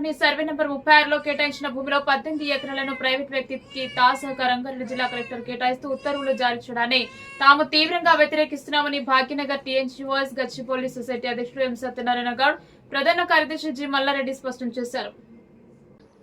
Rangareddy survey number ముప్పై ఆరులో కేటాయించిన భూమిలో పద్దెనిమిది ఎకరాలను ప్రైవేట్ వ్యక్తికి తాజాగా రంగారెడ్డి జిల్లా కలెక్టర్ కేటాయిస్తూ ఉత్తర్వులు జారీ చేయడాన్ని తాము తీవ్రంగా వ్యతిరేకిస్తున్నామని భాగ్యనగర్ టీఎన్జీఓఎస్ గచ్చిపోలి సొసైటీ అధ్యక్షుడు ఎం సత్యనారాయణ గౌడ్ ప్రధాన కార్యదర్శి జి మల్లారెడ్డి స్పష్టం చేశారు.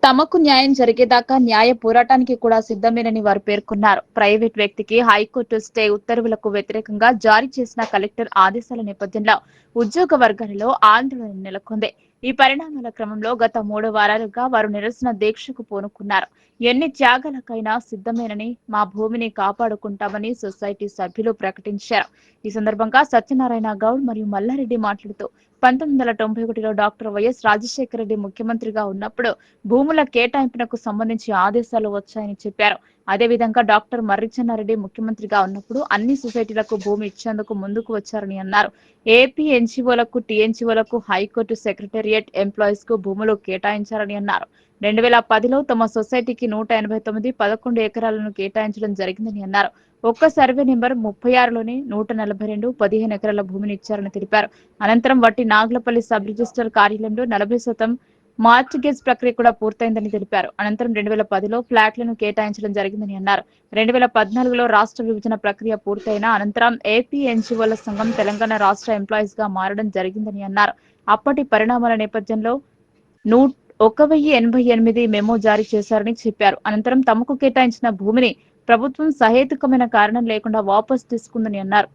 తమకు న్యాయం జరిగేదాకా న్యాయ పోరాటానికి కూడా సిద్ధమేనని వారు పేర్కొన్నారు. ప్రైవేట్ వ్యక్తికి హైకోర్టు స్టే ఉత్తర్వులకు వ్యతిరేకంగా జారీ చేసిన కలెక్టర్ ఆదేశాల నేపథ్యంలో ఉద్యోగ వర్గాలలో ఆందోళన నెలకొంది. ఈ పరిణామాల క్రమంలో గత మూడు వారాలుగా వారు నిరసన దీక్షకు పూనుకున్నారు. ఎన్ని త్యాగాలకైనా సిద్ధమేనని మా భూమిని కాపాడుకుంటామని సొసైటీ సభ్యులు ప్రకటించారు. ఈ సందర్భంగా సత్యనారాయణ గౌడ్ మరియు మల్లారెడ్డి మాట్లాడుతూ పంతొమ్మిది వందల తొంభై ఒకటిలో డాక్టర్ వైఎస్ రాజశేఖర రెడ్డి ముఖ్యమంత్రిగా ఉన్నప్పుడు భూముల కేటాయింపునకు సంబంధించి ఆదేశాలు వచ్చాయని చెప్పారు. అదేవిధంగా డాక్టర్ మర్రిచెన్నారెడ్డి ముఖ్యమంత్రిగా ఉన్నప్పుడు అన్ని సొసైటీలకు భూమి ఇచ్చేందుకు ముందుకు వచ్చారని అన్నారు. ఏపీ ఎన్జీఓలకు టీఎన్జీఓలకు హైకోర్టు సెక్రటేరియట్ ఎంప్లాయీస్కు భూములు కేటాయించారని అన్నారు. రెండు వేల పదిలో తమ సొసైటీకి నూట ఎనభై తొమ్మిది పదకొండు ఎకరాలను కేటాయించడం జరిగిందని అన్నారు. ఒక్క సర్వే నెంబర్ ముప్పై ఆరులోనే నూట నలభై రెండు పదిహేను ఎకరాల భూమిని ఇచ్చారని తెలిపారు. అనంతరం వట్టి నాగులపల్లి సబ్ రిజిస్టర్ కార్యాలయంలో నలభై శాతం మార్టిగేజ్ ప్రక్రియ కూడా పూర్తయిందని తెలిపారు. అనంతరం రెండు వేల పదిలో ఫ్లాట్లను కేటాయించడం జరిగిందని అన్నారు. రెండు వేల పద్నాలుగులో రాష్ట్ర విభజన ప్రక్రియ పూర్తయిన అనంతరం ఏపీ ఎన్జీఓల సంఘం తెలంగాణ రాష్ట్ర ఎంప్లాయీస్గా మారడం జరిగిందని అన్నారు. అప్పటి పరిణామాల నేపథ్యంలో నూ ఒక వెయ్యి ఎనభై ఎనిమిది మెమో జారీ చేశారని చెప్పారు. అనంతరం తమకు కేటాయించిన భూమిని ప్రభుత్వం సహేతుకమైన కారణం లేకుండా వాపస్ తీసుకుందని అన్నారు.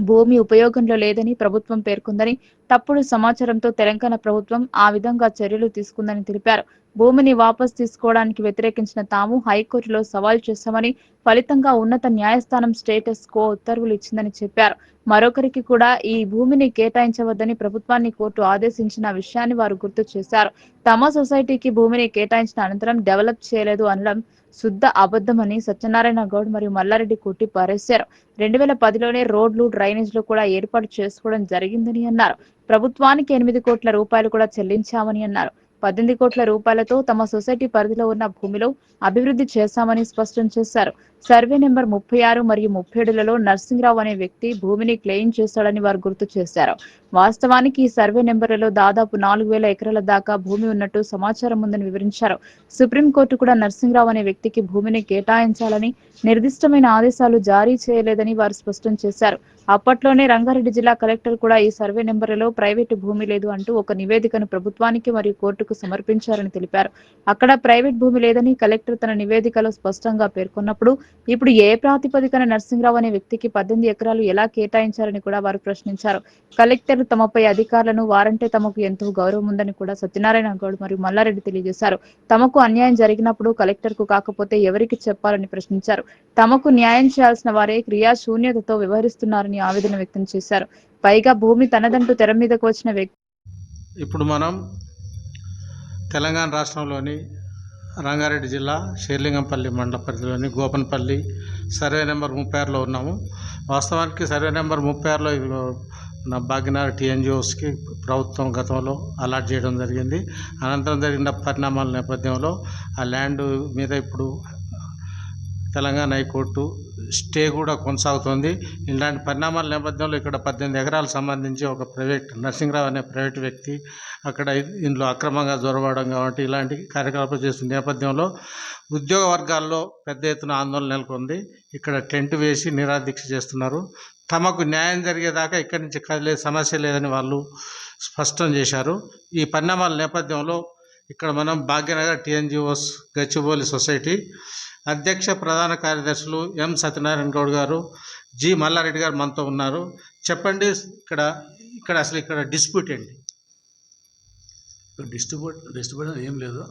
భూమి ఉపయోగంలో లేదని ప్రభుత్వం పేర్కొందని తప్పుడు సమాచారంతో తెలంగాణ ప్రభుత్వం ఆ విధంగా చర్యలు తీసుకుందని తెలిపారు. భూమిని వాపస్ తీసుకోవడానికి వ్యతిరేకించిన తాము హైకోర్టులో సవాల్ చేశామని ఫలితంగా ఉన్నత న్యాయస్థానం స్టేటస్ కో ఉత్తర్వులు ఇచ్చిందని చెప్పారు. మరొకరికి కూడా ఈ భూమిని కేటాయించవద్దని ప్రభుత్వాన్ని కోర్టు ఆదేశించిన విషయాన్ని వారు గుర్తు చేశారు. తమ సొసైటీకి భూమిని కేటాయించిన అనంతరం డెవలప్ చేయలేదు అనడం శుద్ధ అబద్ధమని సత్యనారాయణ గౌడ్ మరియు మల్లారెడ్డి కొట్టి పారేశారు. రెండు వేల పదిలోనే రోడ్లు డ్రైనేజ్లు కూడా ఏర్పాటు చేసుకోవడం జరిగిందని అన్నారు. ప్రభుత్వానికి ఎనిమిది కోట్ల రూపాయలు కూడా చెల్లించామని అన్నారు. పద్దెనిమిది కోట్ల రూపాయలతో తమ సొసైటీ పరిధిలో ఉన్న భూమిలో అభివృద్ధి చేశామని స్పష్టం చేశారు. సర్వే నెంబర్ ముప్పై ఆరు మరియు ముప్పై ఏడులలో నర్సింగ్రావు అనే వ్యక్తి భూమిని క్లెయిమ్ చేశాడని వారు గుర్తు చేశారు. వాస్తవానికి ఈ సర్వే నెంబర్లలో దాదాపు నాలుగు వేల ఎకరాల దాకా భూమి ఉన్నట్టు సమాచారం ఉందని వివరించారు. సుప్రీంకోర్టు కూడా నర్సింగ్రావు అనే వ్యక్తికి భూమిని కేటాయించాలని నిర్దిష్టమైన ఆదేశాలు జారీ చేయలేదని వారు స్పష్టం చేశారు. అప్పట్లోనే రంగారెడ్డి జిల్లా కలెక్టర్ కూడా ఈ సర్వే నెంబర్లలో ప్రైవేటు భూమి లేదు అంటూ ఒక నివేదికను ప్రభుత్వానికి మరియు కోర్టుకు సమర్పించారని తెలిపారు. అక్కడ ప్రైవేట్ భూమి లేదని కలెక్టర్ తన నివేదికలో స్పష్టంగా పేర్కొన్నప్పుడు ఇప్పుడు ఏ ప్రాతిపదికన నరసింహరావు అనే వ్యక్తికి పద్దెనిమిది ఎకరాలు ఎలా కేటాయించారని కూడా వారు ప్రశ్నించారు. కలెక్టర్ తమపై అధికారులను వారంటే తమకు ఎంతో గౌరవం ఉందని కూడా సత్యనారాయణ గౌడ్ మరియు మల్లారెడ్డి తెలియజేశారు. తమకు అన్యాయం జరిగినప్పుడు కలెక్టర్కు కాకపోతే ఎవరికి చెప్పాలని ప్రశ్నించారు. తమకు న్యాయం చేయాల్సిన వారే క్రియాశూన్యతతో వ్యవహరిస్తున్నారని ఆవేదన వ్యక్తం చేశారు. పైగా భూమి తనదంటూ తెర మీదకు వచ్చిన వ్యక్తి ఇప్పుడు మనం తెలంగాణ రాష్ట్రంలోని రంగారెడ్డి జిల్లా షేర్లింగంపల్లి మండల పరిధిలోని గోపన్పల్లి సర్వే నెంబర్ ముప్పై ఆరులో ఉన్నాము. వాస్తవానికి సర్వే నెంబర్ ముప్పై ఆరులో నా భాగ్యనగర్ టీఎన్జిఓస్కి ప్రభుత్వం గతంలో అలాట్ చేయడం జరిగింది. అనంతరం జరిగిన పరిణామాల నేపథ్యంలో ఆ ల్యాండ్ మీద ఇప్పుడు తెలంగాణ హైకోర్టు స్టే కూడా కొనసాగుతోంది. ఇలాంటి పరిణామాల నేపథ్యంలో ఇక్కడ పద్దెనిమిది ఎకరాలకు సంబంధించి ఒక ప్రైవేట్ నరసింహరావు అనే ప్రైవేట్ వ్యక్తి అక్కడ ఇందులో అక్రమంగా జొరబడడం కాబట్టి ఇలాంటి కార్యకలాపాలు చేస్తున్న నేపథ్యంలో ఉద్యోగ వర్గాల్లో పెద్ద ఎత్తున ఆందోళన నెలకొంది. ఇక్కడ టెంట్ వేసి నిరాదీక్ష చేస్తున్నారు. తమకు న్యాయం జరిగేదాకా ఇక్కడి నుంచి కదిలే సమస్య లేదని వాళ్ళు స్పష్టం చేశారు. ఈ పరిణామాల నేపథ్యంలో ఇక్కడ మనం భాగ్యనగర్ టీఎన్జిఓస్ గచ్చిబౌలి సొసైటీ అధ్యక్ష ప్రధాన కార్యదర్శులు ఎం సత్యనారాయణ గౌడ్ గారు జి మల్లారెడ్డి గారు మనతో ఉన్నారు. చెప్పండి ఇక్కడ ఇక్కడ అసలు ఇక్కడ డిస్ప్యూట్ ఏంటి? డిస్ట్రిబ్యూట్ డిస్ట్రిబ్యూట్ ఏం లేదు.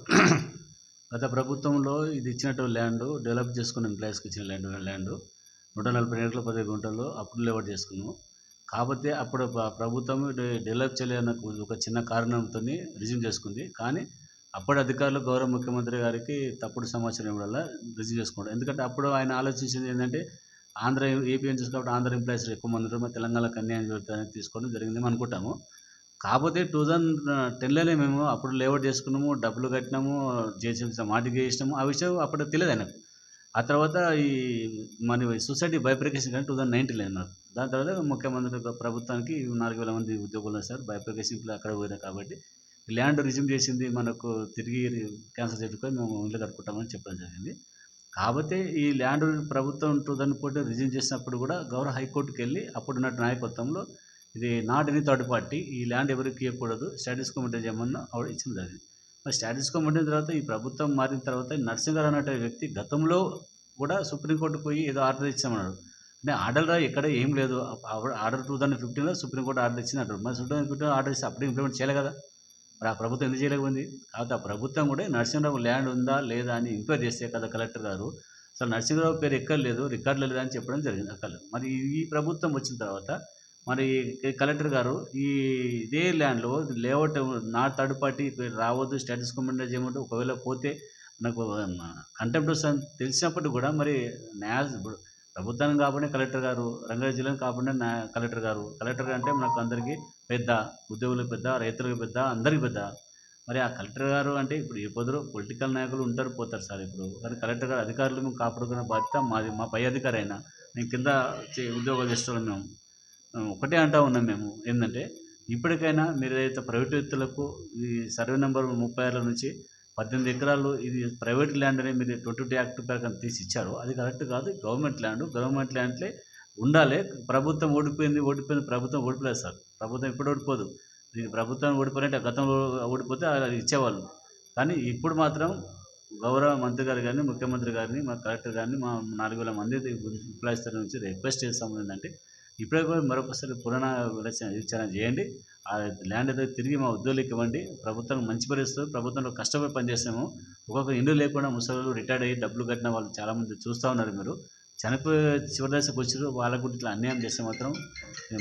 గత ప్రభుత్వంలో ఇది ఇచ్చినట్టు ల్యాండ్ డెవలప్ చేసుకున్న ఎంప్లాయీస్కి ఇచ్చిన ల్యాండ్ ల్యాండ్. నూట నలభై ఏళ్ళ పది గుంటల్లో అప్పుడు లేవట్ చేసుకున్నాము. కాకపోతే అప్పుడు ప్రభుత్వం డెవలప్ చేయలేని ఒక చిన్న కారణంతో రిజ్యూమ్ చేసుకుంది. కానీ అప్పటి అధికారులు గౌరవ ముఖ్యమంత్రి గారికి తప్పుడు సమాచారం వల్ల రిజ్యూమ్ చేసుకుంటారు ఎందుకంటే అప్పుడు ఆయన ఆలోచించింది ఏంటంటే ఆంధ్ర ఏపీ నుంచి కాబట్టి ఆంధ్ర ఎంప్లాయీస్ ఎక్కువ మంది ఉంటారు మరి తెలంగాణకు అన్యాయం జరుగుతుందని తీసుకోవడం జరిగింది అనుకుంటాము. కాకపోతే టూ థౌజండ్ టెన్లోనే మేము అప్పుడు లేఅవుట్ చేసుకున్నాము డబ్బులు కట్టినాము చేసి మాటికి చేసినాము. ఆ విషయం అప్పుడు తెలియదు ఆయనకు. ఆ తర్వాత ఈ మన సొసైటీ బైప్రికేషన్ కానీ టూ థౌజండ్ నైన్టీన్లో అన్నారు. దాని తర్వాత ముఖ్యమంత్రి ప్రభుత్వానికి నాలుగు వేల మంది ఉద్యోగులు సార్. బైప్రికేషన్ అక్కడ పోయినాయి కాబట్టి ల్యాండ్ రిజ్యూమ్ చేసింది మనకు తిరిగి క్యాన్సల్ చేసుకొని మేము ఇల్లు కట్టుకుంటామని చెప్పడం జరిగింది. కాకపోతే ఈ ల్యాండ్ ప్రభుత్వం టూ థౌసండ్ ఫోర్టీన్ రిజ్యూమ్ చేసినప్పుడు కూడా గౌరవ హైకోర్టుకి వెళ్ళి అప్పుడున్న నాయకత్వంలో ఇది నాట్ ఎనీ థర్డ్ పార్టీ ఈ ల్యాండ్ ఎవరికి ఇవ్వకూడదు స్టాటస్ కమిటీ చేయమన్నా ఆవిడ ఇచ్చింది జరిగింది. మరి స్టాటస్ కమిటీ తర్వాత ఈ ప్రభుత్వం మారిన తర్వాత నరసింహరావు అనే వ్యక్తి గతంలో కూడా సుప్రీంకోర్టు పోయి ఏదో ఆర్డర్ ఇచ్చామన్నాడు. అంటే ఆర్డర్ ఎక్కడ ఏం లేదు. ఆర్డర్ టూ థౌసండ్ ఫిఫ్టీన్లో సుప్రీంకోర్టు ఆర్డర్ ఇచ్చింది అంటారు మరి సుప్రీం ఫిఫ్టీన్ ఆర్డర్ ఇస్తే అప్పుడే ఇంప్లిమెంట్ చేయలే కదా. మరి ఆ ప్రభుత్వం ఎందుకు చేయలేకపోయింది కాబట్టి ఆ ప్రభుత్వం కూడా నరసింహరావు ల్యాండ్ ఉందా లేదా అని ఎంక్వైరీ చేస్తే కదా కలెక్టర్ గారు. అసలు నరసింహరావు పేరు ఎక్కర్లేదు రికార్డులో లేదా అని చెప్పడం జరిగింది అక్కడ. మరి ఈ ప్రభుత్వం వచ్చిన తర్వాత మరి కలెక్టర్ గారు ఈ ఇదే ల్యాండ్లో లేఅవుట్ నా థర్డ్ పార్టీ రావద్దు స్టేటస్ కమెంట్ చేయమంటే ఒకవేళ పోతే నాకు కంటెంప్ట్ వస్తుంది తెలిసినప్పటికీ కూడా మరి న్యాయ ప్రభుత్వాన్ని కాబట్టి కలెక్టర్ గారు రంగారెడ్డి జిల్లాని కాకుండా కలెక్టర్ గారు కలెక్టర్ అంటే మనకు అందరికీ పెద్ద ఉద్యోగులకు పెద్ద రైతులకు పెద్ద అందరికి పెద్ద. మరి ఆ కలెక్టర్ గారు అంటే ఇప్పుడు ఏ పొలిటికల్ నాయకులు ఉంటారు పోతారు సార్ ఇప్పుడు. కానీ కలెక్టర్ గారు అధికారులు మేము కాపాడుకునే బాధ్యత మాది మా పై అధికారి అయినా మేము కింద చే- ఉద్యోగాలు చేస్తున్నాం మేము. ఒకటే అంటా ఉన్నాం మేము. ఏంటంటే ఇప్పటికైనా మీరు ఏదైతే ప్రైవేట్ వ్యక్తులకు ఈ సర్వే నెంబర్ ముప్పై ఆరుల నుంచి పద్దెనిమిది ఎకరాలు ఇది ప్రైవేట్ ల్యాండ్ అని మీరు ట్వంటీ టూ యాక్ట్ ప్రకారం తీసి ఇచ్చారు అది కరెక్ట్ కాదు. గవర్నమెంట్ ల్యాండ్ గవర్నమెంట్ ల్యాండ్లే ఉండాలి. ప్రభుత్వం ఓడిపోయింది ఓడిపోయింది ప్రభుత్వం ఓడిపోలేదు సార్. ప్రభుత్వం ఎప్పుడు ఓడిపోదు. దీనికి ప్రభుత్వం ఓడిపోయినట్టు గతంలో ఓడిపోతే అది ఇచ్చేవాళ్ళు. కానీ ఇప్పుడు మాత్రం గౌరవ మంత్రి గారు కానీ ముఖ్యమంత్రి గారిని మా కలెక్టర్ గారిని మా నాలుగు వేల మంది ఎంప్లాయీస్ తరఫు నుంచి రిక్వెస్ట్ చేస్తాము ఏంటంటే ఇప్పుడే కూడా మరొకసారి పురాణ విచారణ చేయండి. ఆ ల్యాండ్ అయితే తిరిగి మా ఉద్యోగులకు ఇవ్వండి. ప్రభుత్వం మంచి పరిస్థితులు ప్రభుత్వంలో కష్టపడి పనిచేసాము ఒక్కొక్క ఇండ్లు లేకుండా ముసలు రిటైర్డ్ అయ్యి డబ్బులు కట్టిన వాళ్ళు చాలామంది చూస్తూ ఉన్నారు మీరు. చనిపోయి చివరి దశకు వచ్చారు వాళ్ళకు ఇట్లా అన్యాయం చేస్తే మాత్రం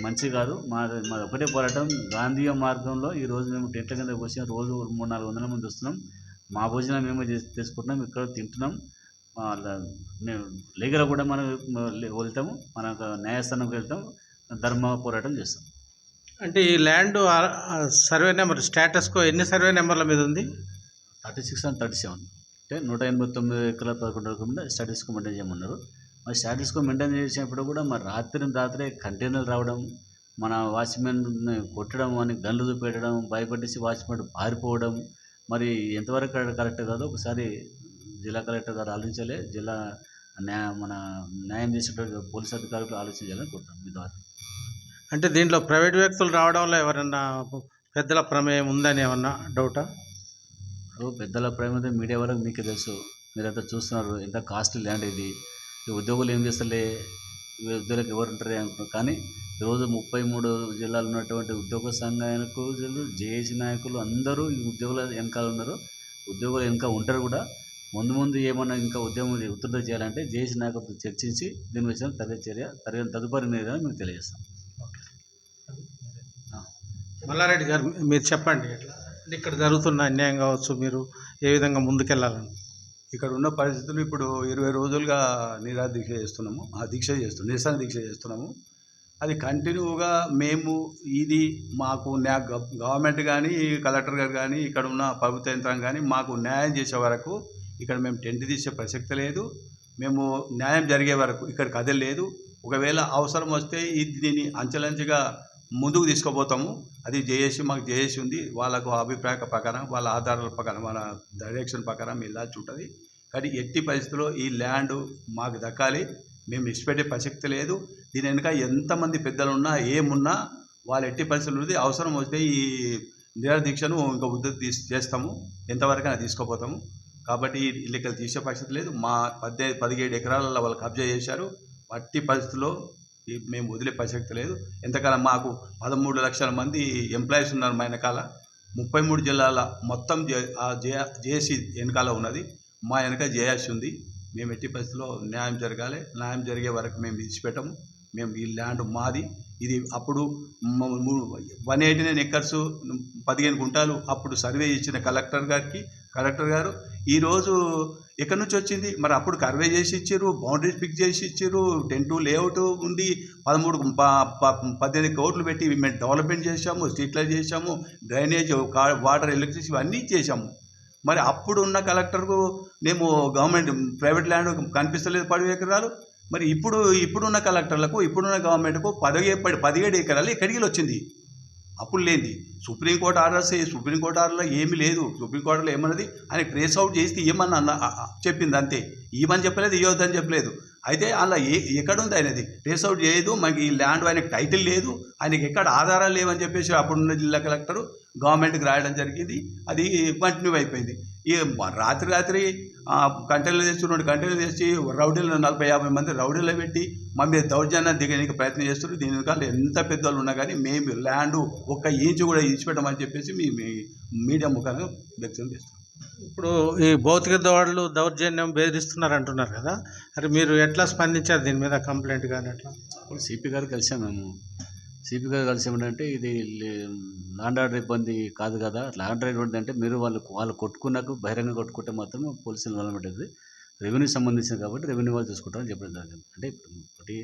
మంచిది కాదు. మా మాది ఒకటే పోరాటం. గాంధీయ మార్గంలో ఈ రోజు మేము టెంట్ల కింద వచ్చి రోజు మూడు నాలుగు వందల మంది వస్తున్నాం. మా భోజనం మేము చేసి తీసుకుంటున్నాం ఇక్కడ తింటున్నాం. లీగల్ కూడా మనం వెళ్తాము. మన న్యాయస్థానంకి వెళ్తాం. ధర్మ పోరాటం చేస్తాం. అంటే ఈ land survey number status quo ఎన్ని సర్వే నెంబర్ల మీద ఉంది? Thirty six and thirty seven. అంటే నూట ఎనభై తొమ్మిది ఎకరాల పదకొండు రకం స్టాటస్కో మెయింటైన్ చేయమన్నారు. మరి స్టాటస్కో మెయింటైన్ చేసినప్పుడు కూడా మరి రాత్రి రాత్రే కంటైనర్లు రావడం మన వాచ్మెన్ కొట్టడం అని గన్లు చూపెట్టడం భయపెట్టేసి వాచ్మెన్ పారిపోవడం మరి ఎంతవరకు కరెక్ట్ కాదో ఒకసారి జిల్లా కలెక్టర్ గారు ఆలోచించాలి జిల్లా న్యాయ మన న్యాయం చేసేటువంటి పోలీస్ అధికారులు ఆలోచించాలని కోరుతాం మీ ద్వారా. అంటే దీంట్లో ప్రైవేట్ వ్యక్తులు రావడంలో ఎవరన్నా పెద్దల ప్రమేయం ఉందని ఏమన్నా డౌటా? ఇప్పుడు పెద్దల ప్రేమ మీడియా వరకు మీకు తెలుసు. మీరంతా చూస్తున్నారు ఎంత కాస్ట్లీ ల్యాండ్ ఇది. ఈ ఉద్యోగులు ఏం చేస్తలే? ఉద్యోగులకు ఎవరు ఉంటారు అనుకుంటారు కానీ ఈరోజు ముప్పై మూడు జిల్లాలు ఉన్నటువంటి ఉద్యోగ సంఘాలకు జేఏసీ నాయకులు అందరూ ఈ ఉద్యోగుల వెనకాల ఉన్నారు. ఉద్యోగులు వెనక ఉంటారు కూడా. ముందు ముందు ఏమన్నా ఇంకా ఉద్యమం ఉత్తర్వులు చేయాలంటే జేఏసీ నాయకులతో చర్చించి దీని విషయం తగిన చర్య తదుపరి నిర్ణయం మీకు తెలియజేస్తాం. మల్లారెడ్డి గారు మీరు చెప్పండి ఇక్కడ జరుగుతున్న అన్యాయం కావచ్చు మీరు ఏ విధంగా ముందుకెళ్ళాలని? ఇక్కడ ఉన్న పరిస్థితులు ఇప్పుడు ఇరవై రోజులుగా నిరాదీక్ష దీక్ష చేస్తున్నాము. ఆ దీక్ష చేస్తున్నాం నిరసన దీక్ష చేస్తున్నాము. అది కంటిన్యూగా మేము ఇది మాకు న్యా గవర్నమెంట్ కానీ కలెక్టర్ గారు కానీ ఇక్కడ ఉన్న ప్రభుత్వ యంత్రం కానీ మాకు న్యాయం చేసే వరకు ఇక్కడ మేము టెంట్ తీసే ప్రసక్తి లేదు. మేము న్యాయం జరిగే వరకు ఇక్కడ కథ లేదు. ఒకవేళ అవసరం వస్తే ఇది దీన్ని అంచెలంచెగా ముందుకు తీసుకుపోతాము. అది జేఏసీ మాకు జేఏసీ ఉంది. వాళ్ళకు అభిప్రాయ ప్రకారం వాళ్ళ ఆధారాల ప్రకారం వాళ్ళ డైరెక్షన్ ప్రకారం వెళ్ళాల్సి ఉంటుంది కానీ ఎట్టి పరిస్థితుల్లో ఈ ల్యాండ్ మాకు దక్కాలి. మేము ఇష్టపెట్టే ప్రసక్తి లేదు. దీని వెనుక ఎంతమంది పెద్దలు ఉన్నా ఏమున్నా వాళ్ళు ఎట్టి పరిస్థితులు ఉంది అవసరం వస్తే ఈ నిరదీక్షను ఇంకా ఉద్ధృతి తీసి చేస్తాము. ఎంతవరకైనా తీసుకుపోతాము. కాబట్టి ఈ ఇల్లు తీసే పరిస్థితి లేదు. మా పద్దె పదిహేడు ఎకరాలలో వాళ్ళు కబ్జా చేశారు. అట్టి పరిస్థితుల్లో మేము వదిలే ప్రసక్తి లేదు. ఎంతకాలం మాకు పదమూడు లక్షల మంది ఎంప్లాయీస్ ఉన్నారు మా వెనకాల. ముప్పై మూడు జిల్లాల మొత్తం జే జేఏసీ వెనకాల ఉన్నది. మా వెనక జేఏసీ ఉంది. మేము ఎట్టి పరిస్థితుల్లో న్యాయం జరగాలి. న్యాయం జరిగే వరకు మేము విడిచిపెట్టము. మేము ఈ ల్యాండ్ మాది. ఇది అప్పుడు వన్ ఎయిటీ నైన్ ఎకర్స్ పదిహేను గుంటాలు అప్పుడు సర్వే ఇచ్చిన కలెక్టర్ గారికి కలెక్టర్ గారు. ఈరోజు ఎక్కడి నుంచి వచ్చింది? మరి అప్పుడు కర్వే చేసి ఇచ్చారు బౌండరీస్ ఫిక్స్ చేసి ఇచ్చారు టెన్ టు లేఅవుట్ ఉంది పదమూడు పద్దెనిమిది కోట్లు పెట్టి మేము డెవలప్మెంట్ చేశాము స్ట్రీట్ లైట్ చేశాము డ్రైనేజ్ కా- వాటర్ ఎలక్ట్రిసిటీ అన్నీ చేశాము. మరి అప్పుడు ఉన్న కలెక్టర్కు మేము గవర్నమెంట్ ప్రైవేట్ ల్యాండ్ కనిపిస్తలేదు పది ఎకరాలు. మరి ఇప్పుడు ఇప్పుడున్న కలెక్టర్లకు ఇప్పుడున్న గవర్నమెంట్కు పదిహే పది పదిహేడు ఎకరాలు ఎక్కడికి వచ్చింది. అప్పుడు లేనిది. సుప్రీంకోర్టు ఆర్డర్స్ సుప్రీంకోర్టు ఆర్డర్లో ఏమీ లేదు. సుప్రీంకోర్టులో ఏమన్నది? ఆయన ట్రేస్ అవుట్ చేస్తే ఏమన్నా అన్న చెప్పింది అంతే. ఇవ్వని చెప్పలేదు ఇవ్వద్దని చెప్పలేదు. అయితే అలా ఏ ఎక్కడుంది ఆయనది? ట్రేస్ అవుట్ చేయదు మనకి ఈ ల్యాండ్ ఆయనకి టైటిల్ లేదు ఆయనకి ఎక్కడ ఆధారాలు లేవని చెప్పేసి అప్పుడున్న జిల్లా కలెక్టర్ గవర్నమెంట్కి రాయడం జరిగింది. అది కంటిన్యూ అయిపోయింది. ఈ రాత్రి రాత్రి కంటైనర్లు తెచ్చి రెండు కంటైనర్లు తెచ్చి రౌడీలు నలభై యాభై మంది రౌడీలు పెట్టి మా మీద దౌర్జన్యం దిగడానికి ప్రయత్నం చేస్తున్నారు. దీని వెనకాల ఎంత పెద్దలు ఉన్నా కానీ మేము ల్యాండ్ ఒక్క ఇంచు కూడా ఇచ్చిపెట్టమని చెప్పేసి మీ మీడియా ముఖంగా వ్యక్తం చేస్తున్నాం. ఇప్పుడు ఈ భౌతిక దాడులు దౌర్జన్యం బెదిరిస్తున్నారు అంటున్నారు కదా. మరి మీరు ఎట్లా స్పందించారు దీని మీద కంప్లైంట్ కానీ అట్లా? ఇప్పుడు సిపి గారు కలిసాం మేము. సిపి గారు కలిసి ఏమంటే ఇది లాండ్ ఆర్డర్ ఇబ్బంది కాదు కదా. లాండ్ ఆర్డర్ ఇబ్బంది అంటే మీరు వాళ్ళు వాళ్ళు కొట్టుకున్నాక బహిరంగ కొట్టుకుంటే మాత్రం పోలీసులు ఇన్వాల్వ్మెంట్ రెవెన్యూ సంబంధించింది కాబట్టి రెవెన్యూ వాళ్ళు చూసుకుంటారని చెప్పడం జరిగింది. అంటే ఇప్పుడు ఒకటి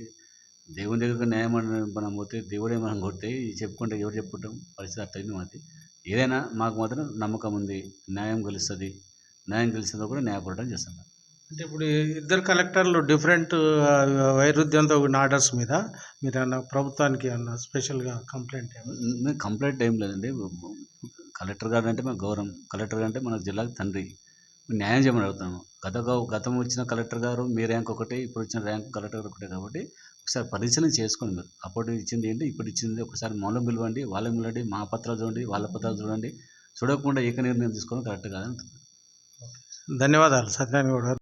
దేవుని దగ్గర న్యాయం మనం పోతే దేవుడే మనం కొడితే చెప్పుకుంటే ఎవరు చెప్పుకుంటాం పరిస్థితి అట్లయింది మాది. ఏదైనా మాకు మాత్రం నమ్మకం ఉంది న్యాయం గెలుస్తుంది. న్యాయం గెలిచిందో కూడా న్యాయపడడం చేస్తాం అంటే ఇప్పుడు ఇద్దరు కలెక్టర్లు డిఫరెంట్ వైరుధ్యంతో ఉన్న ఆర్డర్స్ మీద మీరు అన్న ప్రభుత్వానికి అన్న స్పెషల్గా కంప్లైంట్ మేము కంప్లైంట్ ఏం లేదండి. కలెక్టర్ గారు అంటే మాకు గౌరవం. కలెక్టర్ గారు అంటే మన జిల్లాకు తండ్రి. న్యాయం చేయమని అడుగుతాము గత గౌ- గతం వచ్చిన కలెక్టర్ గారు మీ ర్యాంక్ ఒకటే ఇప్పుడు వచ్చిన ర్యాంక్ కలెక్టర్ గారు ఒకటే కాబట్టి ఒకసారి పరిశీలన చేసుకోండి మీరు అప్పుడు ఇచ్చింది ఏంటి? ఇప్పుడు ఇచ్చింది ఒకసారి మౌనం పిలవండి వాళ్ళని పిలవండి మా పత్రాలు చూడండి వాళ్ళ పత్రాలు చూడండి. చూడకుండా ఏక నిర్ణయం తీసుకోవడం కరెక్ట్ కాదని ధన్యవాదాలు. సత్యనారాయణ గౌడ్ గారు.